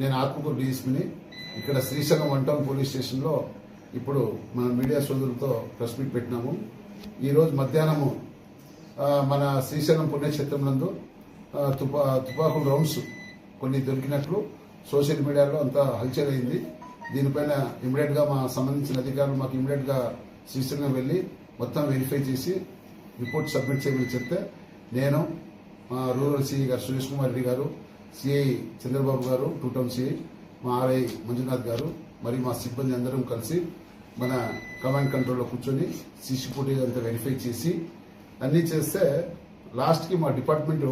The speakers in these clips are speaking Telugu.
నేను ఆత్మకూరు డీఎస్పీని ఇక్కడ శ్రీశైలం వన్ టౌన్ పోలీస్ స్టేషన్లో ఇప్పుడు మన మీడియా సోదరులతో ప్రెస్ మీట్ పెట్టినాము. ఈరోజు మధ్యాహ్నము మన శ్రీశైలం పుణ్యక్షేత్రం నందు తుపా తుపాకుల రౌండ్స్ కొన్ని దొరికినట్లు సోషల్ మీడియాలో అంతా హల్చల్ అయింది దీనిపైన ఇమీడియట్గా మా సంబంధించిన అధికారులు మాకు ఇమీడియట్గా శ్రీశైలం వెళ్ళి మొత్తం వెరిఫై చేసి రిపోర్ట్ సబ్మిట్ చేయమని చెప్తే నేను మా రూరల్ సిఐ గారు సురేష్ కుమార్ రెడ్డి గారు CI Chandrababu garu two town CI మా ఆర్ఐ మంజునాథ్ గారు మరి మా సిబ్బంది అందరం కలిసి మన కమాండ్ కంట్రోల్లో కూర్చొని సిసి ఫుటేజ్ అంతా వెరిఫై చేసి అన్నీ చేస్తే లాస్ట్కి మా డిపార్ట్మెంట్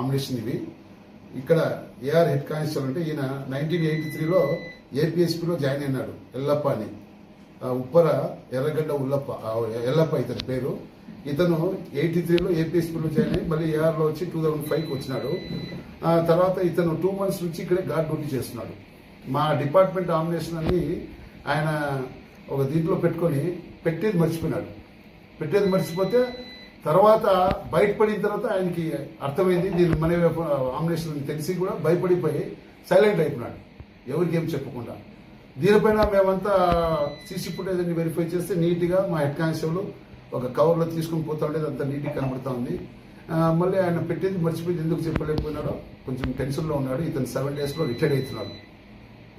ఆమినేషన్ ఇవి. ఇక్కడ ఏఆర్ హెడ్ కానిస్టేబుల్ అంటే ఈయన నైన్టీన్ ఎయిటీ త్రీలో ఏపీఎస్పీలో జాయిన్ అయినాడు ఎల్లప్ప అని. ఉప్పర ఎర్రగడ్డ ఉల్లప్ప ఎల్లప్ప ఇతని పేరు. ఇతను ఎయిటీ త్రీలో ఏపీ జాయిన్ అయ్యి మళ్ళీ ఏఆర్లో వచ్చి టూ థౌజండ్ ఫైవ్కి వచ్చినాడు. ఆ తర్వాత ఇతను టూ మంత్స్ నుంచి ఇక్కడే గార్డ్ డ్యూటీ చేస్తున్నాడు. మా డిపార్ట్మెంట్ ఆమినేషన్ అని ఆయన ఒక దీంట్లో పెట్టుకొని పెట్టేది మర్చిపోయినాడు. పెట్టేది మర్చిపోతే తర్వాత బయటపడిన తర్వాత ఆయనకి అర్థమైంది దీని మన ఆమినేషన్ అని తెలిసి కూడా భయపడిపోయి సైలెంట్ అయిపోయినాడు. ఎవరికి ఏం చెప్పకుండా. దీనిపైన మేమంతా సీసీ ఫుటేజ్ అన్ని వెరిఫై చేస్తే నీట్గా మా హెడ్ కానిస్టేబుల్ ఒక కవర్లో తీసుకుని పోతా ఉండేది అంత నీట్గా కనబడుతూ ఉంది. మళ్ళీ ఆయన పెట్టేది మర్చిపోయి ఎందుకు చెప్పలేకపోయినాడో కొంచెం టెన్షన్లో ఉన్నాడు. ఇతను సెవెన్ డేస్లో రిటైర్డ్ అవుతున్నాడు.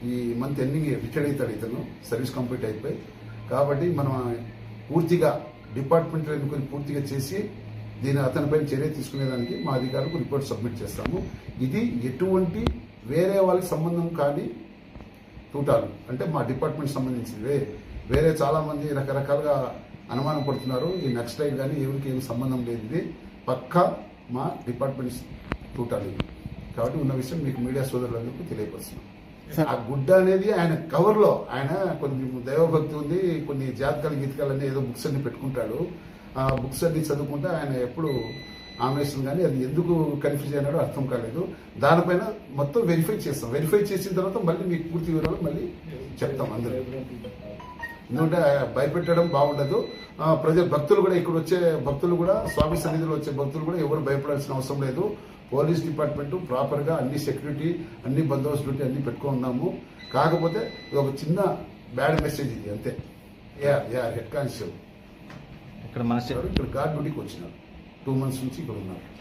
ఈ మంత్ ఎండింగ్ రిటైర్డ్ అవుతాడు ఇతను సర్వీస్ కంప్లీట్ అయిపోయి. కాబట్టి మనం పూర్తిగా డిపార్ట్మెంట్లో ఎన్నుకొని పూర్తిగా చేసి దీని అతనిపై చర్య తీసుకునేదానికి మా అధికారులకు రిపోర్ట్ సబ్మిట్ చేస్తాము. ఇది ఎటువంటి వేరే వాళ్ళకి సంబంధం కాని తూటాలు. అంటే మా డిపార్ట్మెంట్ సంబంధించింది వే- వేరే చాలామంది రకరకాలుగా అనుమానం పడుతున్నారు ఈ నక్సలైట్ కానీ ఎవరికి ఏం సంబంధం లేదు. ఇది పక్కా మా డిపార్ట్మెంట్ తూటాలు ఇవి కాబట్టి ఉన్న విషయం మీకు మీడియా సోదరులందరికీ తెలియపరుస్తున్నాం. ఆ గుడ్డ అనేది ఆయన కవర్లో ఆయన కొన్ని దైవభక్తి ఉంది కొన్ని జాతకాలు గీతకాలు అన్ని ఏదో బుక్స్ అన్ని పెట్టుకుంటాడు. ఆ బుక్స్ అన్ని చదువుకుంటే ఆయన ఎప్పుడు ఆమెషన్ కానీ అది ఎందుకు కన్ఫ్యూజ్ అయినాడో అర్థం కాలేదు. దానిపైన మొత్తం వెరిఫై చేస్తాం. వెరిఫై చేసిన తర్వాత మళ్ళీ మీకు పూర్తి వివరాలు మళ్ళీ చెప్తాం అందరూ ఎందుకంటే భయపెట్టడం బాగుండదు. ఆ, ప్రజల భక్తులు కూడా ఇక్కడ వచ్చే భక్తులు కూడా స్వామి సన్నిధిలో వచ్చే భక్తులు కూడా ఎవరు భయపడాల్సిన అవసరం లేదు. పోలీస్ డిపార్ట్మెంట్ ప్రాపర్గా అన్ని సెక్యూరిటీ అన్ని బందోబస్తు డ్యూటీ అన్ని పెట్టుకున్నాము కాకపోతే ఒక చిన్న బ్యాడ్ మెసేజ్ ఇది అంతే. Yeah yeah head constable. ఇక్కడ మన ఇక్కడ గార్డ్ డ్యూటీకి వచ్చినారు. టూ మంత్స్ నుంచి ఇక్కడ ఉన్నారు.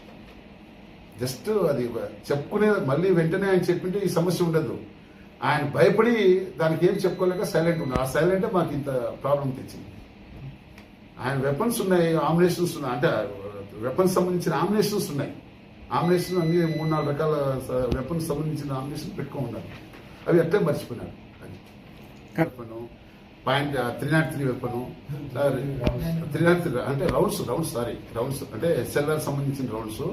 జస్ట్ అది చెప్పుకునే మళ్ళీ వెంటనే ఆయన చెప్పింటే ఈ సమస్య ఉండదు. ఆయన భయపడి దానికి ఏం చెప్పుకోలేక సైలెంట్ ఉన్నాడు. ఆ సైలెంటే మాకు ఇంత ప్రాబ్లం తెచ్చింది. ఆయన వెపన్స్ ఉన్నాయి ఆమినేషన్స్ ఉన్నాయి. అంటే వెపన్స్ సంబంధించిన ఆమినేషన్స్ ఉన్నాయి. ఆమినేషన్ అన్ని మూడు నాలుగు రకాల వెపన్స్ సంబంధించిన ఆమినేషన్ పెట్టుకొని ఉన్నారు. అవి అట్లే మర్చిపోయినారు. అది weapon point three nought three weapon three nought three అంటే రౌండ్స్ రౌండ్స్ సారీ రౌండ్స్ అంటే ఎస్ఎల్ఆర్ సంబంధించిన rounds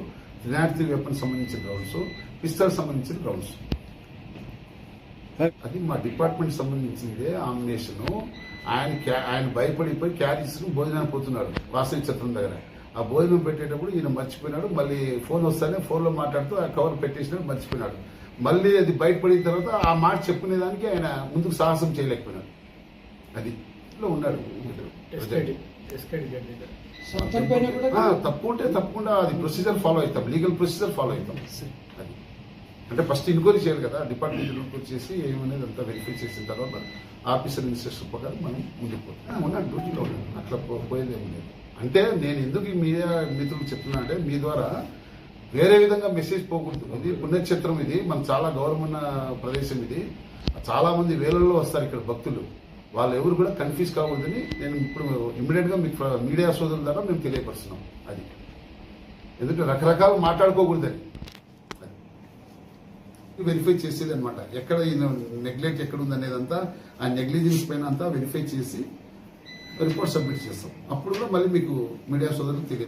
three nought three weapon సంబంధించిన రౌండ్స్ పిస్టల్ సంబంధించిన రౌండ్స్ అది మా డిపార్ట్మెంట్ సంబంధించిందే ఆమినేషన్ ఆయన ఆయన భయపడిపోయి క్యారీస్ భోజనానికి పోతున్నాడు వాసవి చత్రం దగ్గర. ఆ భోజనం పెట్టేటప్పుడు ఈయన మర్చిపోయినాడు. మళ్ళీ ఫోన్ వస్తానే ఫోన్లో మాట్లాడుతూ ఆ కవర్ పెట్టేసినాడు మర్చిపోయినాడు. మళ్ళీ అది బయటపడిన తర్వాత ఆ మాట చెప్పుకునేదానికి ఆయన ముందుకు సాహసం చేయలేకపోయినాడు. అది ఇట్లా ఉన్నాడు ఎస్కేడి ఎస్కేడి గడ్డి సొంతం పైన కూడా ఆ, తప్పు ఉంటే తప్పకుండా అది ప్రొసీజర్ ఫాలో అవుతాం. లీగల్ ప్రొసీజర్ ఫాలో అవుతాం. అది. అంటే ఫస్ట్ ఎంక్వైరీ చేయాలి కదా డిపార్ట్మెంట్ ఎంక్వైరీ చేసి ఏమనేది అంతా వెరిఫై చేసిన తర్వాత ఆఫీసర్ ఇన్స్ట్రక్షన్ ప్రకారం మనం ముందుకుపోతాం డ్యూటీలో ఉన్నాం అట్లా పో- పోయేది ఏమి లేదు. అంటే నేను ఎందుకు మీ మీడియా మిత్రులు చెప్తున్నా అంటే మీ ద్వారా వేరే విధంగా మెసేజ్ పోకూడదు. ఇది పుణ్యక్షేత్రం ఇది మన చాలా గౌరవమైన ప్రదేశం ఇది. చాలా మంది వేలల్లో వస్తారు ఇక్కడ భక్తులు. వాళ్ళు ఎవరు కూడా కన్ఫ్యూజ్ కాకూడదని నేను ఇప్పుడు ఇమ్మీడియట్గా మీకు మీడియా సోదరుల ద్వారా మేము తెలియపరుస్తున్నాం అది. ఎందుకంటే రకరకాలు మాట్లాడుకోకూడదని. వెరిఫై చేసేది అనమాట ఎక్కడ నెగ్లెక్ట్ ఎక్కడ ఉంది అనేదంతా ఆ నెగ్లిజెన్స్ పైన అంతా వెరిఫై చేసి రిపోర్ట్ సబ్మిట్ చేస్తాం. అప్పుడు కూడా మళ్ళీ మీకు మీడియా సోదరులు తెలియదు.